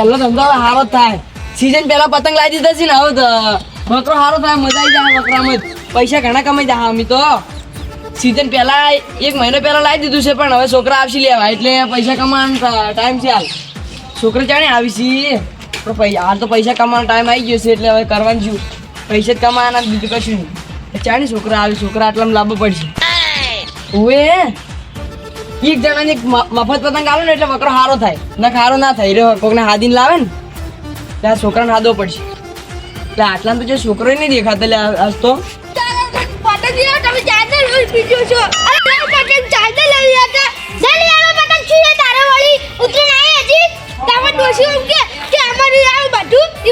પહેલો ધંધો સારો થાય. સીઝન પહેલા પતંગ લાવી દીધા છે ને હવે તો બકરો સારો થાય મજા આવી જાય બકરામાં પૈસા ઘણા કમાઈ જાય અમે તો. સીઝન પહેલા એક મહિનો પહેલા લાવી દીધું છે પણ હવે છોકરા આવશે લેવા એટલે પૈસા કમાવાનો ટાઈમ છે હાલ. છોકરા જાણે આવી છે. તો પૈસા હાલ તો પૈસા કમાવાનો ટાઈમ આવી ગયો છે એટલે હવે કરવાનું છું પૈસા જ કમાવાના બીજું કશું નહીં. ચાણે છોકરા આવે છોકરા આટલામાં લાંબો પડશે. ઓએ એક જણાને મફત પતંગ આવે ને એટલે વકરો હારો થાય. ના હારો ના થાય. રહ્યો કોકને હાદીને લાવે ને ત્યાં છોકરાને હાદો પડશે. એટલે આટલામાં તો જે છોકરો નહીં દેખાતો એટલે આ- આજ તો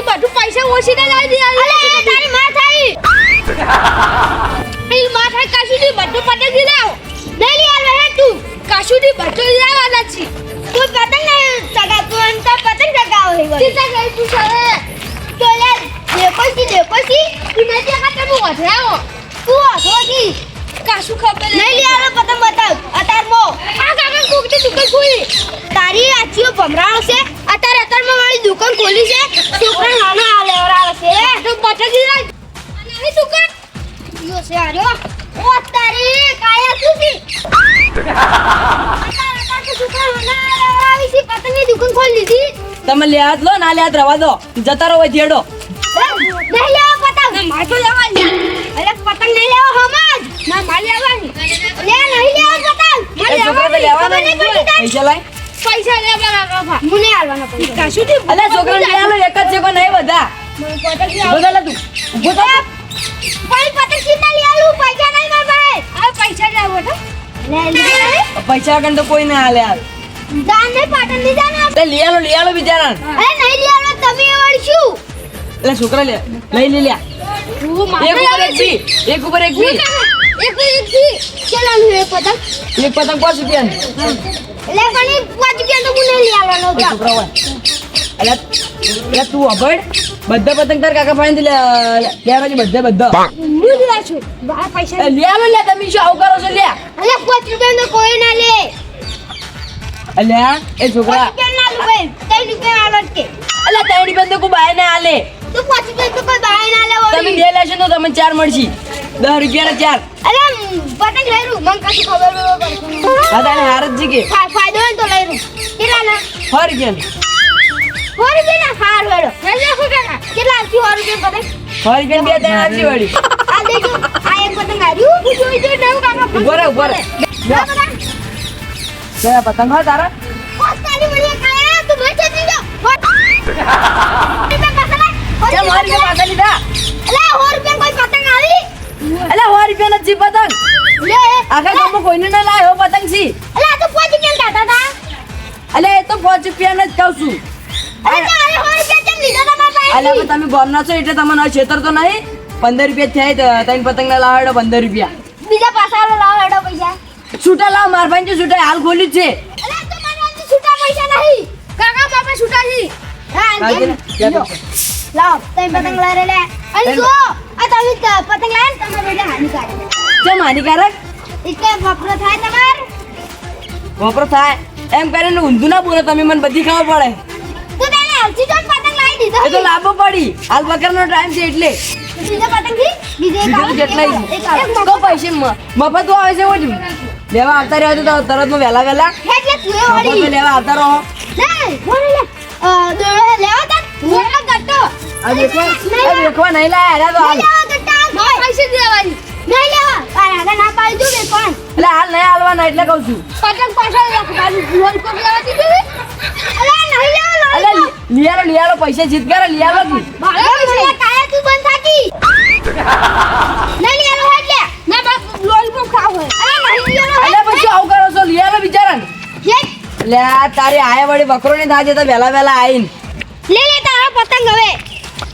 બધું? પૈસા ઓછી ના લાવી દે અરે તારી માં થાય. એ માં થાય કાશુડી બધું પતંગ દી લાવ લઈ લે આલો હે તું. કાશુડી બધું લાવવાના છે તું પતંગ ચગાતું અને તો પતંગ ચગાવો વળી તીતા ગઈ તું સરે તો લે દેખોસી પછી તું નથી આ તમે વધરાવો તું વધોથી કાશુ ખબર નહીં લે આવે પતંગ બતાવ અતારમો આ કાકા કોકની દુકાન ખોલી. તારી આચીઓ ભમરાણો છે. અત્યારે અત્યારમાં મારી દુકાન ખોલી છે. છોકરા નાનો આ લેવરાવે છે તો પતંગ દી અને શું કર યો છે આર્યો તમે લ્યાદ લો, ના લ્યાદ રવા દો. જતા રહો ધેડો લેવાની લેવાની લેવાના પૈસા લાય પૈસા લેવાના મને આલવાના પૈસા કાશું થી અલ્યા, છોકરાને લઈ આલો એક જ છે નહીં બધા લે તું. ઊભો પૈસા વગર તો કોઈ ના હાલે હાલ દાન પાટણ લીધા ને એટલે લઈ આલો લઈ આલો બિચારા અરે નહીં લઈ આલો તમે વળશું એટલે છોકરા લે લઈ લે. લ્યા એક ઉપર એક બી એક ઉપર એક બી. એક એક થી ચલાનું એક પતંગ. એક પતંગ પાંચ રૂપિયાની એટલે પણ પાંચ રૂપિયા તો હું નહીં લઈ આવવાનો છોકરા હોય એટલે તું અભડ. બધા પતંગ તાર કાકા પાણી લેવા બધા બધા. હું છું. પૈસા એ લે તમે શું આવું કરો છો? લે. અલે પાંચ રૂપિયા નો કોઈ ના લે. અલ્યા એ છોકરા. પાંચ રૂપિયા ના લે ત્રણ રૂપિયા આલો કે. અલ્યા ત્રણ રૂપિયા તો કોઈ બાય ના આલે તો પાંચ રૂપિયા તો કોઈ બાય ના લે તમે લે બે લેશો તો તમે ચાર મળશી. દસ રૂપિયા ચાર. અલે પતંગ લઈ રૂ. મને કશું ખબર પડતી હા તારે હાર જ જી કે? ફાયદો હોય ને તો લઈ રૂ. કેટલા ના છ રૂપિયા ના હાર વેડો લે કાકા કેટલા સો રૂપિયા પતંગ રૂપિયા બે ત્રણ આપજી વળી. આ દેજો આ એક પતંગ આવ્યું હું જોઈ જોઈ નવું કાકા ઊભો રહે, ઊભો રહે. જરા પતંગ હોય તારા. પોતાની વળી કાયા તું બચે દીજો પોત રૂપિયા પાછા લાય. કેમ મારી કે પાછા લીધા? અલે સો રૂપિયા કોઈ પતંગ આવી? અલ્યા સો રૂપિયા નથી પતંગ. લે આખા ગામમાં કોઈને ના લાયો પતંગ છે. અલે તો પાંચ રૂપિયા એ તો પાંચ રૂપિયા જ કહું છું. અલ્યા તમે ગોમના છો એટલે તમને છેતર તો નહીં. પંદર રૂપિયા થયા તો ત્રણ પતંગ ના લાવડો પંદર રૂપિયા. બીજા પાછા આલો લાવો હેડો પૈસા. છૂટા લાવ માર ભાઈ છૂટા હાલ ખોલ્યું છે. છૂટા પૈસા નહીં. કાકા બાપા છૂટા છે. લાવ તમે પતંગ રે લે અને જો આ તમે પતંગ ને તમે બેટા હાનિકારક. કેમ હાનિકારક? એટલે વપરો થાય તમાર? વપરો થાય. એમ કરીને ઊંધું ના બોલો તમે મને બધી ખબર પડે. તેને હલથી પતંગ લાવી દીધો. એ તો લાંબો પડી. હાલ બકરનો ટાઈમ છે એટલે. બીજા પતંગથી બીજે એક એક. પૈસે મફત આવે છે ઓજ લેવા આવતા રહ્યો તો તરતમાં વેલા વહેલા. એટલે તું એ લેવા આવતા રહો. બોલે લે. લેવા તા હું? ગટ્ટો આ દેખવા? આ દેખવા નહીં લાયા તો હાલ. લેવા ગટ્ટા પૈસે દેવાની નહીં લેવા. આ ના પાડી દઉં બે કોણ? એટલે હાલ નહીં હાલવાના એટલે કહું છું. પતંગ પાછળ રાખ બાજુ લોલીપોપ લેવા દીધું અરે નહીં લેવા અલે લોલીપોપ. લિયાલો લિયાલો પૈસા જીત કરે લિયાલો કી મારા પૈસા કાયા તું બંધ થાકી ના હોય એટલે. ના બસ લોલીપોપ ખાવ હે અરે નહીં લેવા અરે પછી આવ કરો છો લિયાલો બિચારા લે. તારી આયા વળી બકરો ને થાજે તો વેલા વેલા આઈન. લે લે તારો પતંગ હવે.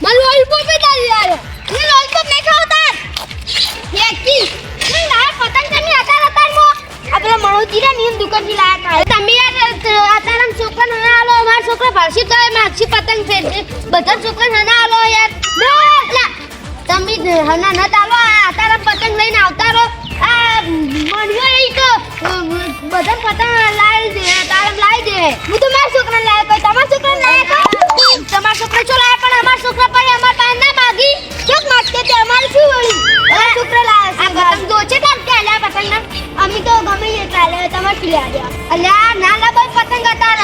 મને લોલીપોપ પે દાદી આવ્યો ને લોલીપોપ નહીં ખાવ તાર. હેકી ફાવશી તો માગશી પતંગ ફેરશે. બધા છોકરા હના આલો યાર. એટલા તમે હના ન આલો આ પતંગ લઈને આવતા રહો. આ મણ્યો એ તો બધા પતંગ લાવી દે, તારા લાવી દે. હું તો મારા છોકરા લાવ્યો પણ તમારા છોકરા લાવ્યો પણ તમારા છોકરા છો લાવ્યા પણ અમારા છોકરા પણ અમારા પાસે ના માગી? શું માગતે તે અમારે શું વળી? અમારા છોકરા લાવ્યા આ પતંગ જો છે તાર કે લ્યા પતંગ અમે તો ગમે તે લાવ્યા તમારે શું લાવ્યા અલ્યા, ના લાવ પતંગ હતા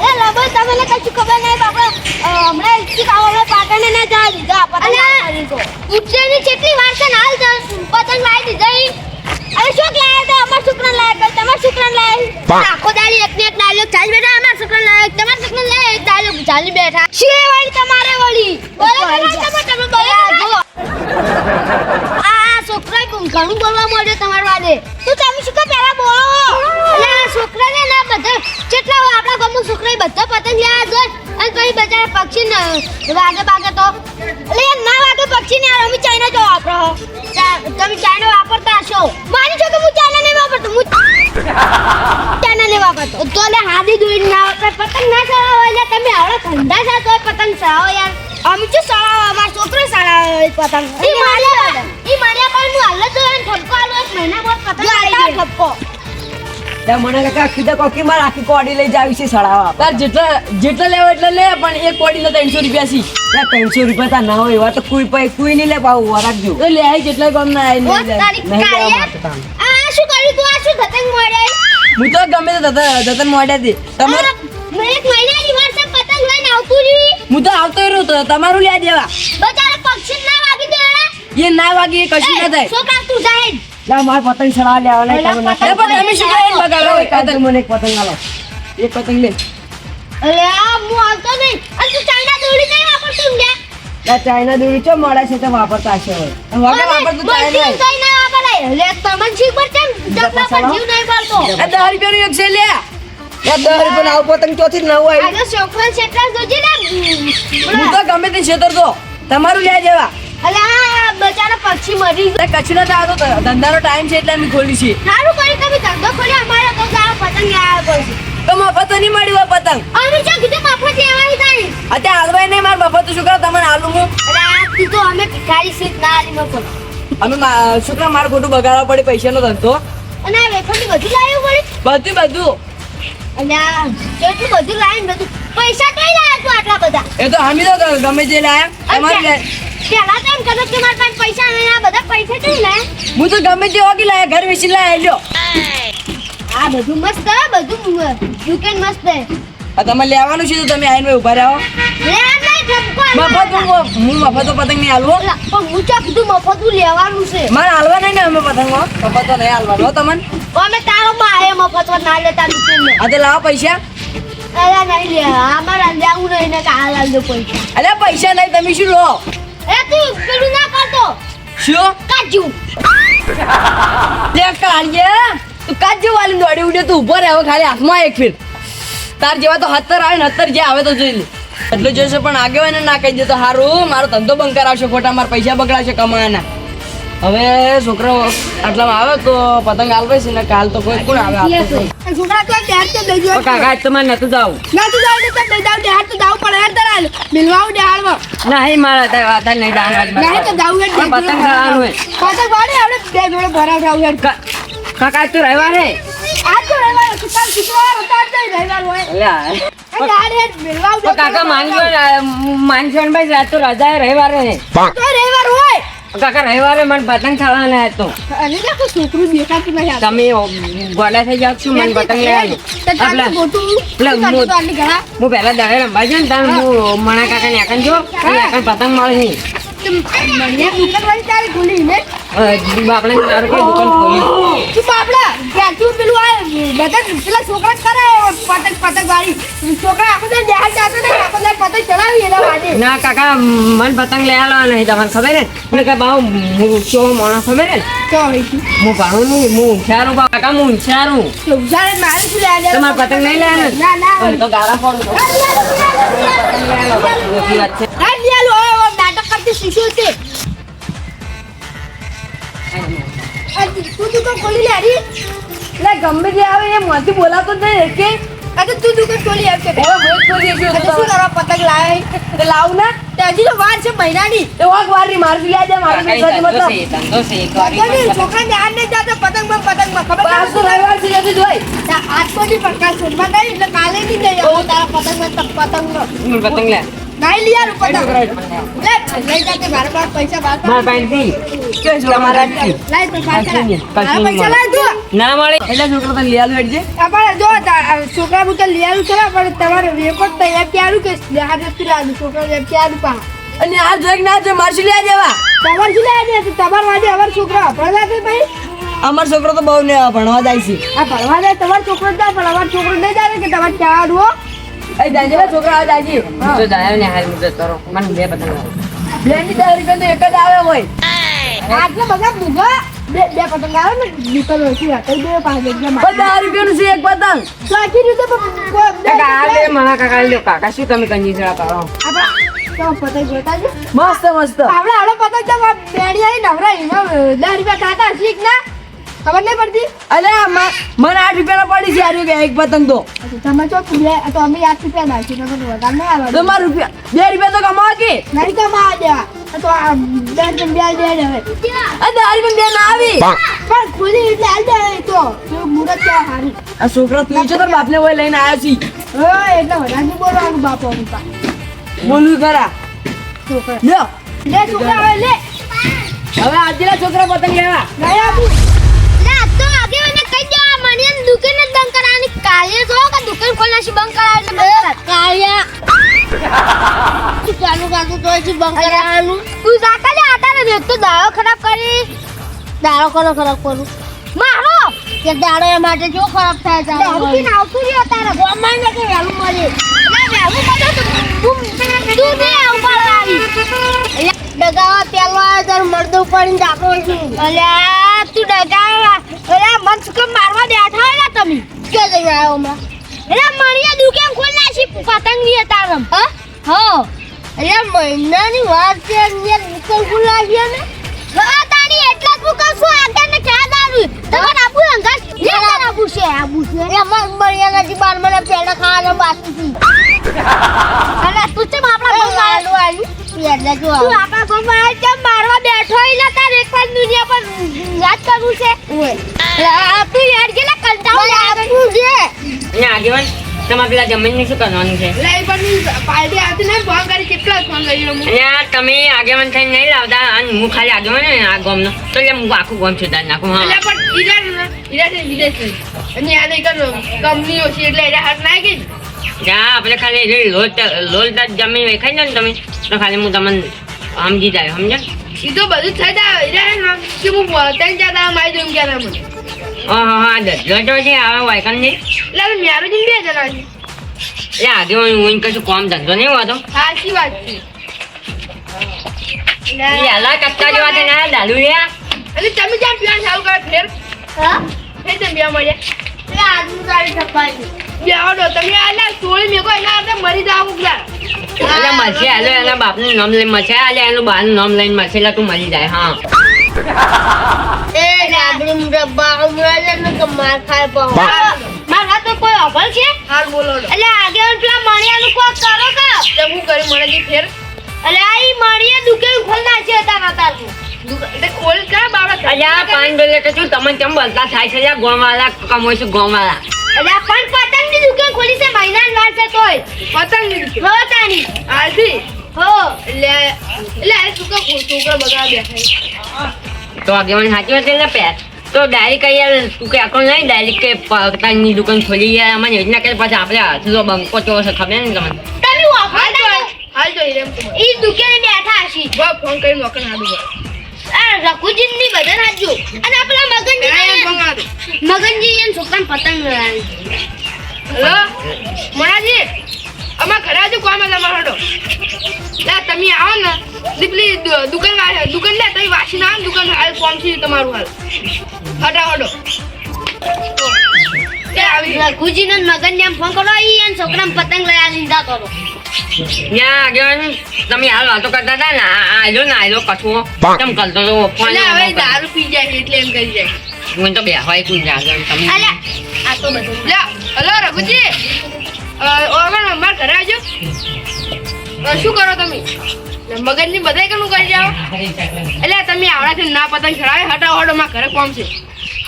એ લબર તમને કશું ખબર નહીં બાપા. હમણાં કાવડો પાટણને ના જવા દીધા પતંગ ઉચ્ચેની કેટલી વાર છે હાલ પતંગ લાવી દીધા અરે શું લાયા તો અમાર છોકરાને લાયક તમાર છોકરાને લાયક આખો દાડી એક ને એક ડાયલોગ ચાલી બેઠા અમાર છોકરાને લાયા તમાર છોકરાને લાયક એક ડાયલોગ ચાલી બેઠા. વળી તમારે વળી. બોલો તમે તમે બોલો આ છોકરા ઘણું બોલવા મળ્યો તમારા વાડે તો તમે શું પતંગ લેવા જો અને પછી બચારા પક્ષી ને વાગે બાગે તો એટલે ના વાગે પક્ષી ને અમે ચાઇના જો વાપરો. તમે ચાઇના વાપરતા હશો? માની છો કે હું ચાઇના નહીં વાપરતો હું ચાઇના નહીં વાપરતો. તો લે હાદી દોરી ના વાપરે. પતંગ ના ચડાવો એટલે તમે આવડે ધંધા છે તો પતંગ ચડાવો યાર. અમે શું ચડાવો અમાર છોકરો ચડાવે પતંગ. ઈ માર્યા પણ હું હાલ જ ઠપકો આલો એક મહિના બાદ પતંગ ઠપકો. મને કાકા કીધા કોકી માં આખી કોડી લઈ જાવી છે સડાવા તાર જેટલા જેટલા લેવા એટલા લે પણ એક કોડીના ત્રણસો રૂપિયા સી. ત્યાં ત્રણસો રૂપિયા તા ના હોય એવા તો કોઈ પાસે કોઈ નહીં લે પાવું રાખજો. તો લે આઈ જેટલા ગામ ના આઈ નહીં લેવા માટે તાણ. આ શું કર્યું તું? આ શું પતંગ મોડ્યા હું તો ગમે તે દતન દતન મોડ્યા હતી. તમારે મેં એક મહિનાની વાર પતંગ લઈને આવતું રહી હું તો આવતો રહ્યો તો તમારું લ્યા દેવા બચારા પક્ષી ના વાગી દેડા એ ના વાગી એ કશું ના થાય. છોકરા તું જાહેર લા માર પતંગ સડાવા લેવાના અલા, તમે એ પણ તમે શું કરીને બગાડો એક પતંગ. મને એક પતંગ આલો. એક પતંગ લે. અલે આ હું આવતો નહીં. અને તું ચાઇના દોડી કઈ વાપરતું ઊંઘ્યા? ના ચાઇના દોડી ચો મળે છે તો વાપરતા હશે હવે. વાગે વાપરતું ચાઇના બધી કઈ ના વાપરાય. લે, તમને જીવ પર છે? ચકલા પર જીવ નહીં બળતો. એ દસ રૂપિયાનું એક છે લે. રૂપિયા આવું પતંગ ચોથી નવું જોજે ને. હું તો ગમે તે છેતર તો તમારું લે દેવા અલા, આ બચારા પક્ષી મરી ગયા. કચ્છ ના તો ધંધાનો ટાઈમ છે એટલે અમે ખોલી છે સારું કરી તમે ધંધો ખોલ્યો. અમારે તો ગાવ પતંગ લેવા પડશે. તો મફત નહીં મળી હોય પતંગ અમે જો કીધું મફત લેવાની તારી? અત્યારે હાલવાય નહીં મારા મફત શું કરો તમને હાલું હું અરે આ કીધું અમે ભિખારી સીટ ના આલી મફત. અમે છોકરા મારે ખોટું બગાડવા પડે પૈસાનો ધંધો અને આ વેફરની બધું લાવ્યું પડે બધું બધું અને આ જેટલું બધું લાવીને બધું પૈસા કઈ લાવ્યા તું આટલા બધા. એ તો અમે તો ગમે તે લાયા. તમારે પેલા તો એમ કહેતો કે મારા પાસે પૈસા નહીં આ બધા પૈસા કઈ લાયા? હું તો ગમે તે લાયા ઘર વેચી લાયા લ્યો. આ બધું મસ્ત બધું દુકાન મસ્ત. આ તમારે લેવાનું છે તો તમે આવીને ઊભા રહો. મફત હું મફત તો પતંગ નહીં હાલવો. પણ હું ચા કીધું લેવાનું છે. મારે હાલવા નહીં ને અમે પતંગ. મફત તો નહીં હાલવાનો તમને? અમે તારો માં આયા મફતમાં ના લેતા દુકાનને. આ તો લાવો પૈસા. આલજો પૈસા નહીં તમે શું લો? એ તું પેલું ના કરતો. શું? કાજુ. લે કાળિયા તું કાચ જેવું વાલીને દોડી ઉડ્યો તું ઊભો રહે હવે ખાલી હાથમાં એક ફીર. તાર જેવા તો હત્તર આવે ને હત્તર જે આવે તો જોઈ લે. એટલું જોશે પણ આગે હોય ને ના કહી દે તો સારું. મારો ધંધો બંધ કરાવશે ખોટા મારા પૈસા બગડાશે કમાવાના. હવે છોકરો આટલામાં આવે તો પતંગ હાલવે છે ને કાલ તો કોઈ કોણ આવે. છોકરા તો ડેર તો દઈ ઓ કાકા આજ તમારે નતું જાવું ના જાવ તો દઈ જાવ ડેર તો જાવ પડે હેર તરાલ મિલવાવ ડેહાળવા નહીં મારા અત્યારે વાત નહીં ડાંગ નહીં તો જાવ હેર પતંગ ચગાવવાનું હોય. પતંગ વાળે આપણે બે જોડે ભરાવ રાવ હેર. કાકા આજ તો રવિવાર આજ તો રવિવાર હતો કાલ શુક્રવાર હતો આજ હોય. અલ્યા અને યાર હેર મિલવાવ તો કાકા માનજો માનજો ભાઈ આજ તો રજા હે. રવિવારે રવિવાર હોય. કાકા રવિવારે મને પતંગ ખાવાના હતો. અને કાકા છોકરું દેખાતું નહીં તમે ગોડા થઈ જાવ છું મને પતંગ લઈ આવ્યો પેલા હું પહેલા દાડે રમવા છે ને તમે હું મણા કાકા ને આકન જો પતંગ મળે છે ને ને ના કાકા મને પતંગ લઈ આલો નહીં તમને ખબર હે મને કે બાઉ હું કેવો માણસ ખબર હોય હું ભણું નહીં હું હોશિયારું બા કાકા હું હોશિયારું? તમારે પતંગ નહીં લેવાનું ના ના તો ગાળા ફોડું તો. તું દુકાન ખોલી લે હરી એટલે ગમે તે આવે એ મોંથી બોલાતો જ નહીં કે આ તો તું દુકાન ખોલી આવ કે હવે હું ખોલી ગયો તો શું કરવા પતંગ લાવે? તો લાવ ને? તે હજી તો વાર છે મહિનાની. એ વારની મારી લે જાય મારી બેસાડી મતલબ. પતંગ છોકરાને આજ નહીં જાતો પતંગમાં પતંગમાં. ખબર પાસ આજ તો રવિવાર છે જતી જોઈ આજ તો નહીં પણ કાલ સોમવાર ગઈ એટલે કાલે ની જઈ આવો તારા પતંગમાં તો પતંગ નો પતંગ લે. નહીં લઈ આલું પતંગ. લે લઈ જાતે મારા પાસે પૈસા બાર મારા પાસેથી. તમારા. લાય તો પાછા કશું નહીં, મારા કશું નહીં પૈસા લાય તું. ના મળે. એટલે છોકરો તને લઈ હેડજે. આપણે જો છોકરા બુતા લઈ છે પણ તમારે રેકોર્ડ તૈયાર ક્યારું કે દેહાડ નથી લાવ્યું છોકરા ક્યારું પા અને આ જોઈ ના જો મારશું લઈ જવા તમારે શું લાવ્યા છે? તમારા વાજે અમારા છોકરા ભણવા ભાઈ. અમાર છોકરો તો બહુ ને ભણવા જાય છે. આ ભણવા જાય તમારો છોકરો જાય પણ અમાર છોકરો નહીં જાય કે તમારે ક્યાં આડવો એ જાજે છોકરા જાય ને હાલ હું મને બે તો એક જ આવે હોય. આટલા બધા ભૂગા બે બે પતંગ આવે ને દુકાન ઓછી હતી બે પાંચ પણ દસ રૂપિયાનું છે એક પતંગ. આખી રીતે કાકા આ બે મારા કાકા લ્યો કાકા શું તમે કંજીસડા કરો? પતંગ જોતા છે. મસ્ત મસ્ત. આપણે આવડો પતંગ તો બેડી આવી નવરા એમાં દસ રૂપિયા ખાતા શીખ ના. ખબર નહીં પડતી? અરે મને આઠ રૂપિયા પડી છે આર્યું કે એક પતંગ તો. તમે તો બે તો અમે આઠ રૂપિયા નાખી તમે વધારે નહીં આવે તો માર રૂપિયા બે રૂપિયા તો કમાવા કે? નહીં કમાવા દેવા. તો આ દસ રૂપિયા બે દે હવે. બે ના આવી? પણ ખુલી એટલે હાલ દે તો. મુરત ક્યાં હારી. આ છોકરા તું છે તાર બાપને હોય લઈને આવ્યો છી. હા એટલે વધારે નહીં બોલવાનું બાપો પપ્પા બોલવું ખરા છોકરા. લ્યો. લે છોકરા હવે લે. હવે આજેલા છોકરા પતંગ લેવા. નહીં આપું ના તો આગે મને કહી દો આ મને એમ દુકાન જ બંધ કરાવવાની. કાલે જો કે દુકાન ખોલ્યા છે બંધ કરાવે એટલે બંધ કાળિયા. તું ચાલુ કાલુ તો છે બંધ કરાવવાનું? તું જાતા લે આતા ને તો દાળો ખરાબ કરી. દાળો કરો ખરાબ કરું? મારો? કે દાડો એ માટે જો ખરાબ થાય છે? દાડો થી આવતું રહ્યો તારા. ગોમાં ને કે વેલું મળે? ના વેલું મળે તો તું તું બે ઉપર આવી. એટલે ડગાવા પેલવા તાર મરદો પડીને જાતો છું. અલ્યા. તું ડગાવા અલ્યા મન સુકમ મારવા બેઠા હોય ને તમે? કે જઈ આવ્યો હમણાં એટલે મણીએ દુકાન ખોલ નાખી પતંગની તારમ હ? હો. એટલે મહિનાની વાત છે ને દુકાન ખોલ નાખી ને હા તારી એટલા જ મુકા શું આગળ ને ક્યાં આવ્યું તમાર આબુ અંગા જે આબુ છે? આબુ છે. એમાં મણિયા નથી બાર મને પેડા ખાવાનો બાકી છે. અને તું ચમ આપણા ગામમાં આવ્યું પેડા જો તું આપણા ગામમાં ચમ મારવા બેઠો એટલે તાર? એક જ દુનિયા પર કરવું છે? ઓય. યાર જે કંટાળો આપું છે. અહીંયા આગેવાન તમારે પેલા જમીનની શું કરવાનું છે? એટલે એ પણ પાર્ટી આવતી નહીં ફોન કરી કેટલા ફોન કર્યો હું તમે આગેવાન થઈને નહીં લાવતા અને હું ખાલી આગેવાન ને આ ગામનો. તો એટલે હું આખું ગામ નાખું હા. એટલે પણ ઈરાન ઈરાન છે વિદેશ અને આ નહીં કરો કંપનીઓ છે એટલે એના હાથ નાખી જ. આપણે ખાલી લોલ લોટ જમીન વેખાઈ જાય ને તમે તો ખાલી હું તમને સમજી જાય સમજે સીધો બધું થઈ જાય કે હું બોલતા ચાર દાડા મારી દઉં ક્યારે મને. હા હા હા દસ તો છે આવે વાયકન નહીં એટલે હવે મારું જઈને બે જણા છે. એટલે આગેવાન હું કશું કોમ ધંધો નહીં હોતો. સાચી વાત છે. યાલા કચ્ચા જેવા છે ના દાલુ લ્યા એટલે તમે જ્યાં પીવાનું ચાલુ કરો ફેર. હા? ફેર તમે બે મળ્યા. એટલે આજનું તારી સફાઈ બે આવડો તમે આલા સોળી મેકો એના મરી જાવ ઉગલા. એટલે મળશે હાલો એના બાપનું નામ લઈને મળશે હાલે એનું બાનું નામ લઈને મળશે એટલે તું મળી જાય હા. એ રાબડી ખાય મારા તો કોઈ અભલ છે? હાલ બોલો. એટલે આગળ પેલા મણિયાનું કોક કરો કે? તો હું કરી મને ફેર? એટલે આ મણિયા દુકાન ખોલ નાખી તારા તારું દુકા- એટલે ખોલ કા બાબા અલ્યા શું તમને કેમ થાય છે? અલ્યા ગોવાળા કમોય છે એટલે આ પણ પતંગની દુકાન ખોલી છે મહિના વાર છે તોય. પતંગ લીધી હાલથી હો એટલે એટલે આ છોકરા છોકરા બધા બેઠા તો આગેવાન સાચી વાત એટલે પે તો ડાયરેક્ટ યાર તું કે આખો નહીં ડાયરેક્ટ કે પતંગની દુકાન ખોલી યાર અમને યોજના કરે પછી આપણે હાથનો બંકો ચો છે ખબર ને તમને? તમે હાલ. હાલ તો હિરેમ કુમાર. ઈ દુકાને બેઠા હશી. બા ફોન કરીને નોકર હાડું આ રઘુજીનની બદન નાખજો અને આપણા મગનજી મગનજી એમ છોકરાને પતંગ હેલો? મણાજી અમાર ઘરે આજુ કોમ હતા અમાર હડો લે તમે આવો ને. દીપલી દુકાન વાળા દુકાન લે તમે વાસી ના આવો દુકાન હાલ કોમ છે તમારું હાલ. હટા હડો તે આવી ને ફોન કરો ઈ એને છોકરાને પતંગ લડાવી લીધા કરો ત્યાં આગેવાન તમે હાલ વાતો કરતા હતા ને આ આજો ને આજો કઠુઓ. કેમ કરતો તો ફોન હવે દારૂ પી જાય એટલે એમ કરી જાય. હું તો બે હોય તું જાગર તમે અલ્યા આ તો બધું લે હલો રઘુજી. ઓગણ માર ઘરે આવજો. શું કરો તમે? મગજની બધાય કનું કરી જાઓ? એટલે તમે આવડાથી ના પતંગ ચડાવે હટાવો હડો મારા ઘરે કોમ છે.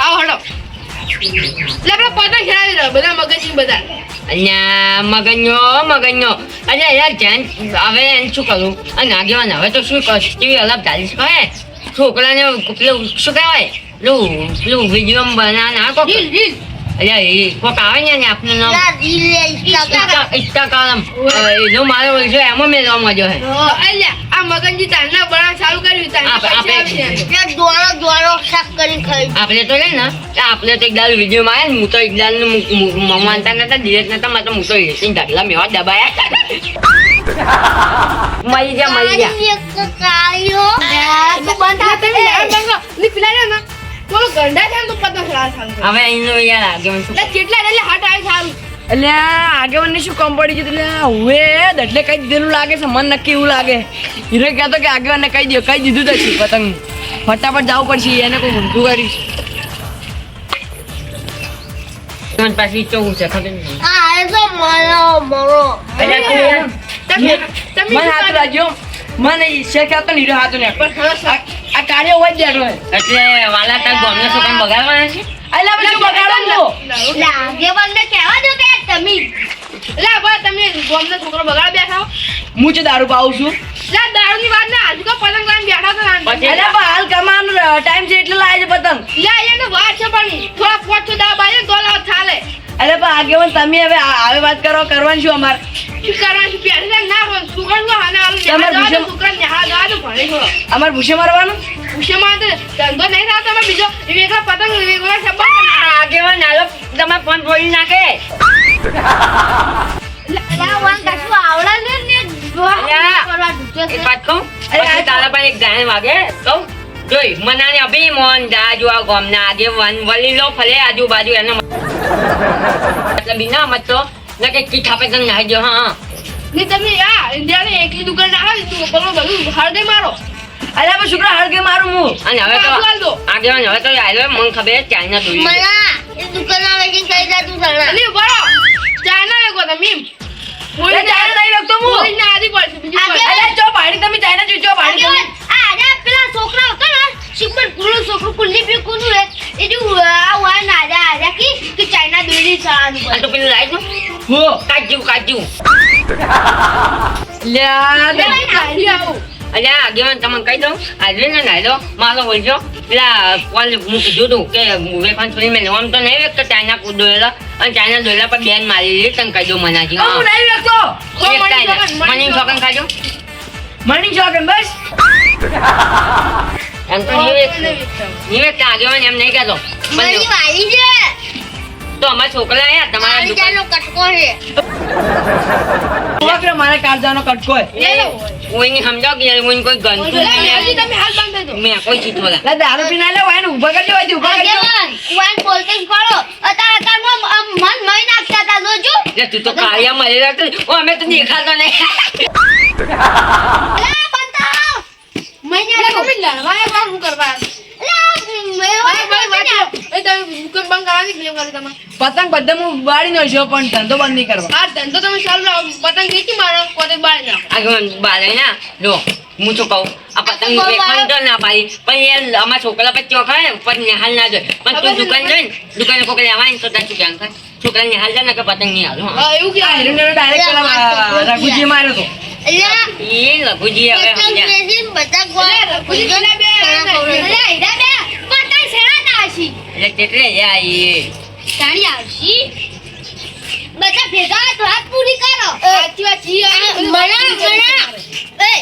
આવો હડો એટલે પતંગ ખેલાવી રહ્યા બધા મગજની બધા અહીંયા મગનનો મગજનો. અરે યાર જેન હવે એને શું કરું? અને આગેવાન હવે તો શું કર? કેવી અલગ ચાલીશ કહે છોકરાને પેલું શું કહેવાય? પેલું પેલું વીડિયો બનાવ ના એ કોક આવે ને એને આપનું નામ? ઇન્સ્ટાગ્રામ. ઇન્સ્ટાગ્રામ એનો મારો છે એમાં મેળવા મજો હે અલ્યા આ મગનજી તારના બના ચાલુ કર્યું તારના આપણે- દોડો દોડો શાક કરી ખાઈ. આપણે તો લે ને આપણે તો એક દાલ વીડિયો માં આવ્યા ને હું તો એક દાલ માનતા નતા ધીરજ નતા મારે તો હું તો એસી ઢગલા મેવા દબાયા મરી જા મરી જા. કાળી એક કાળીઓ તું બંધ થા તમે યાર બંગો ની પેલા છે ને. થોડો ગંડા છે તો પતંગ કરે. હવે એનો યાર આગેવાન શું એટલે કેટલા એટલે હાટ આવે સારું. એટલે આગેવાનને શું કામ પડી ગયું એટલે હવે એટલે કઈ દીધેલું લાગે છે મન નક્કી એવું લાગે. હીરો કહેતો કે આગેવાનને કહી દો કઈ દીધું તો છે પતંગ. ફટાફટ જવું પડશે એને કોઈ ઊંધું કરીશ. પાછી ચોવું છે ખબર નહીં. આ એ તો મારો મરો. તમે તમે મન હાથ કરો? મને ઈચ્છા કે તો નીરો હાથ ને પણ આ કાર્ય હોય જ બેઠો એટલે વાલા તાર ગામના કામ બગાડવાના છે? એટલે આપણે શું બગાડો છો લાગે આગેવાનને કહેવા દો કે તમે. એટલે આ બા તમે ગોમને છોકરો બગાડ બેઠા હો. હું જે દારૂ પાઉં છું. એટલે આ દારૂની વાત ના આજુ કા પતંગ લઈને બેઠા તો ના પછી? એટલે પણ હાલ કમાન ટાઈમ છે એટલે લાય છે પતંગ. લા એને તો વાત છે પણ થોડા પોચ છો દા તો લાવ ચાલે એટલે પણ આગેવાન તમે હવે આ- હવે વાત કરો કરવાનું શું અમારે? શું? કરવાનું છે ના છોકરા શું હાને આલું તમારે નેહા જવા દો, ભણે છો અમારે ભૂસે મારવાનું? ભૂષણમાં તો ધંધો નહીં થતો તમે બીજો વિવેકલા પતંગ વિવેકલા છપ્પા આ આગેવાન હાલો તમે ફોન બોલી નાખે. કરવા અરે આજુબાજુ એનો એટલે બીના મત તો ને કે કી થાપે તને નાહી ગયો હા. ને તમે આ ઇન્ડિયાની એકલી દુકાન ના આવી તું બોલો બધું હળદે મારો. અરે પણ છોકરા હળગે મારું હું. અને હવે તો આગેવાન હવે તો આવ્યો મન ખબર છે ચાઇના દોરી મલા એ દુકાન વેચી કઈ જા તું સણા અલી બરો ચાઇના વેકો તમે કોઈ ચાઇના નહીં વેચતો હું. કોઈ ના આદી પડશે બીજી અરે ચો પાડી તમે ચાઇના જો ચો પાડી તમે. આ આજે પેલા છોકરા હતો ને શિપર કુલું છોકરું કુલ્લી પી કુલું રે એ જો આ વાન આજા આજા કી કે ચાઇના દોરી ચલાવવાનું આ તો પેલું લાઈટ હો કાજુ કાજુ લ્યા દે ગાડી આવું. અલ્યા આગેવાન તમને કહી દઉં. આજે ને નાઈ દો મારો બોલજો. પેલા કોલ હું કીધું તું કે વેફાન છોડી મેં આમ તો નહીં વેચ તો ચાઇના કૂદ દોયેલા અને ચાઇના દોયેલા પર બેન મારી દીધી તને કહી દઉં મનાજી. હું મની વેચતો. ચોકન ખાજો. મની ચોકન બસ. એમ તો. નહીં વેચતા આગેવાન એમ નહીં કહેતો. મારી વાલી છે. તો અમારા છોકરા આયા તમારા મારી કટકો છે. વાપરે મારા કટકો હે લે હું એને સમજાવ કે હું કોઈ ગનતું નહીં. તમે હાથ બાંધ દેજો. મેં કોઈ ચીઠો લા લે દારૂ પીને વાયને ઊભા ઊભા બોલતે જ મન નાખતા જોજો લે તું તો કાળિયા મરી રહ્યા ઓ અમે તો દેખાતો નહીં. મહિને લે, કરાવી. પતંગ બધા હું બાળી નો છો પણ ધંધો બંધ નહીં કરવા. આ ધંધો તમે ચાલુ રાખો. પતંગ વેચી મારો પોતે બાળી નાખો. આગળ બારે ના જો હું શું કહું? આ પતંગ વેચવાનું તો ના પાડી. પણ એ અમારા છોકરા પછી ચોખાય ને ઉપર નિહાલ ના જોઈએ પણ તું દુકાન જોઈ ને દુકાને કોક લેવાય ને તો ત્યાં છોકરા નિહાલ જાય ને કે પતંગ નહીં હાલું હા. હા, એવું કે પેલા માર્યો તો. બધા બધા ભેગા તો હાથ પૂરી કરો. સાચી વાત છે. આ મણા મણા. એ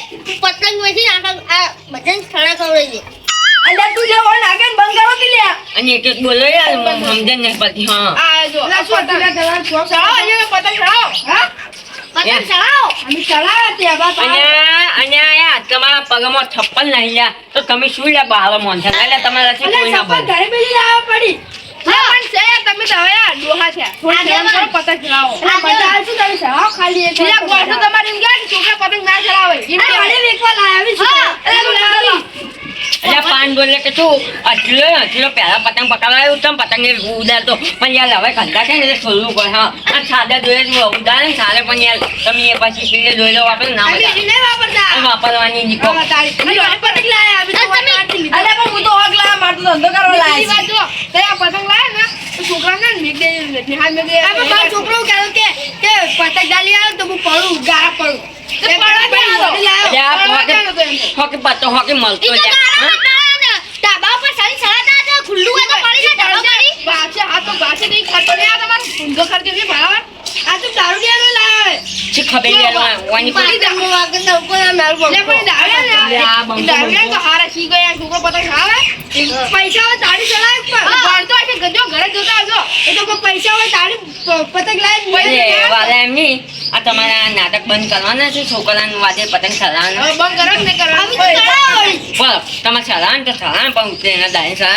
પતંગ આખા આ સણા ખવડાવી દે. અલ્યા તું જે હોય નાખે ને બંધ કરો કે લ્યા અને એક એક બોલો યાર સમજે નહીં પડતી હા. આ જો, આ પતંગ. ચડાવો, અહીંયા પતંગ ચડાવો. પતંગ ચડાવો અમે ચડાવ્યા ત્યાં બા અને અને યાર તમારા પગમાં થપ્પલ નહીં લ્યા તો તમે શું લ્યા બહાર મોંથા એટલે તમારાથી કોઈ ના બને ઘરે બેસી લાવવા પડી હા, પણ છે, તમે તો હવે ડોહા છે. થોડી શરમ કરો, પતંગ ચડાવો. આ બધા તમે ચડાવો ખાલી એક પેલા ગોઠો તમારે એમ છોકરા પતંગ ના ચડાવે. એમ કહેવાય. હા, અરે બોલાવો. એટલે પાન બોલે કે તું અટલો અટલો પહેલા પતંગ પકડાયો તમ પતંગ એ ઉડાડતો. પણ યાર હવે કંટા છે ને એટલે પડે હા. આ સાદા દોરે જ ઉડાડે ને સારે પણ યાર તમે એ પછી પીલે દોરેલો વાપરો ના વાપરતા. વાપરવાની નીકો તો પણ હું તો હક લાયા ધંધો કરવા લાયા તે પતંગ લાયા ને, તો છોકરાને બાર છોકરો કે કે પતંગ ડાલી આવે તો હું પડું ગારા પડું. તે પડવા હોકે- આ હોકે મળતો ઈ તો લ્યા. ગારા હા? પટાવે ને. ધાબા ઉપર સારી સળા ના જાય, ખુલ્લું હોય તો પડી જાય, ઢગલો પાછે આ તો બાસે નહીં ખાતો. ને આ તમારો ઊંધો ખર્ચો બરાબર? આ તો દારૂ દેવાનો લાવે? શી ખબર લે લો, વાની કોઈ- વાગે તો કોઈ ના મેળ પણ દારૂ લે દારૂ તો હારા શી ગયા છોકરો પતંગ ખાવે? પૈસા હોય તારી ચલાવે પણ. ભણતો હશે ગજો ઘરે જોતા આવજો એ તો પૈસા હોય તાળી પતંગ લાવે અરે, વાલા એમ નહીં. આ તમારા નાટક બંધ કરવાના છે છોકરાને વાદે પતંગ ચલાવવાના બંધ કરો કે નહીં કરો આવી તો ચડાવો. વળી. બોલો તમે ચલાવે તો ચલાવે પણ ઉતરે એના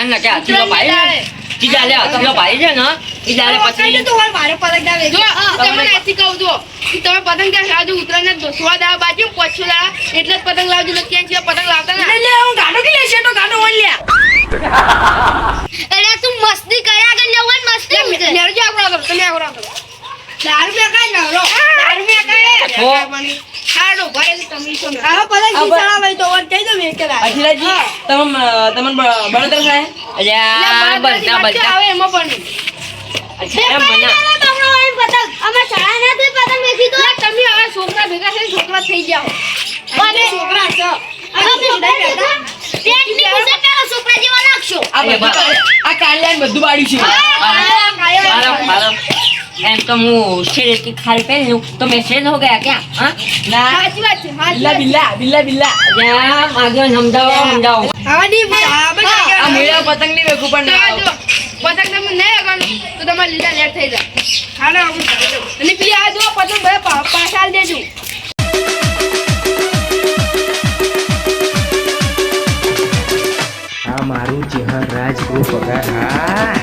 ને હાથીલો પાડી દાડે. ને ઈ દાડે હાથીલો પાડી છે ને ઈ દાડે પછી તો મારે પતંગ દાવે જો તમને એસી કહું કે તમે પતંગ ત્યાં લાવજો ઉત્તરાયણ ના સોળા દાવા બાજુ પછું દાવા એટલે જ પતંગ લાવજો ને ક્યાં છે પતંગ લાવતા ના? લે હું ગાડો કે લેશે તો ગાડો ઓન લ્યા અરે તું મસ્તી કર્યા આગળ જવું હોય ને મસ્તી ઉતરે. મેરો જે આગળ કરો તમે કરો દારૂ મે કાઈ ના રો દારૂ મે કાઈ છોકરા ભેગા થઈ છોકરા થઈ જાઓ. છોકરા પેટની પૂછે પેલા છોકરા જેવા લાગશો. આ કાલ્યાન બધું બાળ્યું છે. મારો મારો એમ તો હું શેરેથી ખાલ પહેર્યું તો મેં શેર હો ગયા ક્યાં? હા? ના. સાચી વાત છે બિલ્લા વાત બિલ્લા બિલ્લા બિલ્લા. અલ્યા માગે સમજાવો આ મેળા પતંગ નહીં વેખું પણ તો પતંગ તમે નહીં લગાડો તો તમારે લીલા લેટ થઈ જાય. હાલો આપણે ઘરે જવું. અને પેલી આ જો પતંગ બધા પાછા આલી દેજો. મારું ચહેર રાજ ગ્રુપ પગાર હા.